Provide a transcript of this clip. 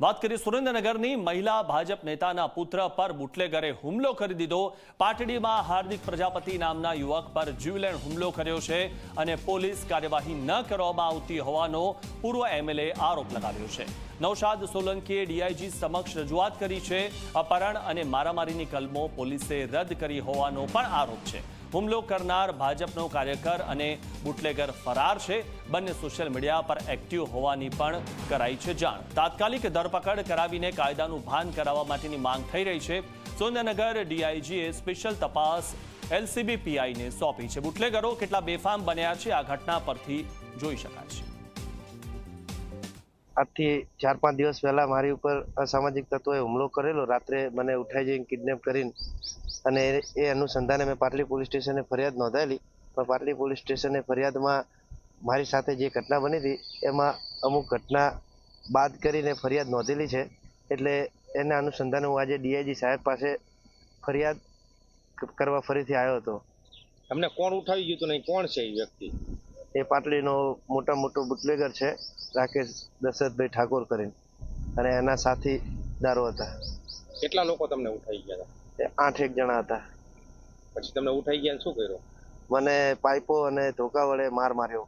વાત કરીએ સુરેન્દ્રનગરની મહિલા ભાજપ નેતાના પુત્ર પર બુટલેગરે હુમલો કરી દીધો. પાટડીમાં હાર્દિક પ્રજાપતિ નામના યુવક પર જીવલેણ હુમલો કર્યો છે અને પોલીસ કાર્યવાહી ન કરવામાં આવતી હોવાનો પૂર્વ એમએલએ આરોપ લગાવ્યો છે. નૌશાદ સોલંકીએ ડીઆઈજી સમક્ષ રજૂઆત કરી છે. અપહરણ અને મારામારીની કલમો પોલીસે રદ કરી હોવાનો પણ આરોપ છે. હુમલો કરનાર ભાજપનો કાર્યકર અને બુટલેગર ફરાર છે. બંને સોશિયલ મીડિયા પર એક્ટિવ હોવાની પણ કરાઈ છે જાણ. તાત્કાલિક ધરપકડ કરાવીને કાયદાનું ભાન કરાવવા માટેની માંગ થઈ રહી છે. સુરેન્દ્રનગર ડીઆઈજીએ સ્પેશિયલ તપાસ એલસીબી પીઆઈને સોંપી છે. બુટલેગરો કેટલા બેફામ બન્યા છે આ ઘટના પરથી જોઈ શકાય છે. આજથી ચાર પાંચ દિવસ પહેલાં મારી ઉપર અસામાજિક તત્વોએ હુમલો કરેલો. રાત્રે મને ઉઠાઈ જઈને કિડનેપ કરીને અને એ- અનુસંધાને મેં પાટલી પોલીસ સ્ટેશને ફરિયાદ નોંધાયેલી. પણ પાટલી પોલીસ સ્ટેશને ફરિયાદમાં મારી સાથે જે ઘટના બની હતી, એમાં અમુક ઘટના બાદ કરીને ફરિયાદ નોંધેલી છે. એટલે એના અનુસંધાને હું આજે ડીઆઈજી સાહેબ પાસે ફરિયાદ કરવા ફરીથી આવ્યો હતો. તમને કોણ ઉઠાવી ગયું હતું નહીં કોણ છે એ વ્યક્તિ? એ પાટલીનો મોટા મોટો બુટલેગર છે રાકેશ દશરથભાઈ ઠાકોર કરીને. અને એના સાથીદારો હતા. કેટલા લોકો તમને ઉઠાઈ ગયા હતા? એ આઠ એક જણા હતા. પછી તમને ઉઠાઈ ગયા ને શું કર્યું? મને પાઇપો અને ધોકા વડે માર માર્યો.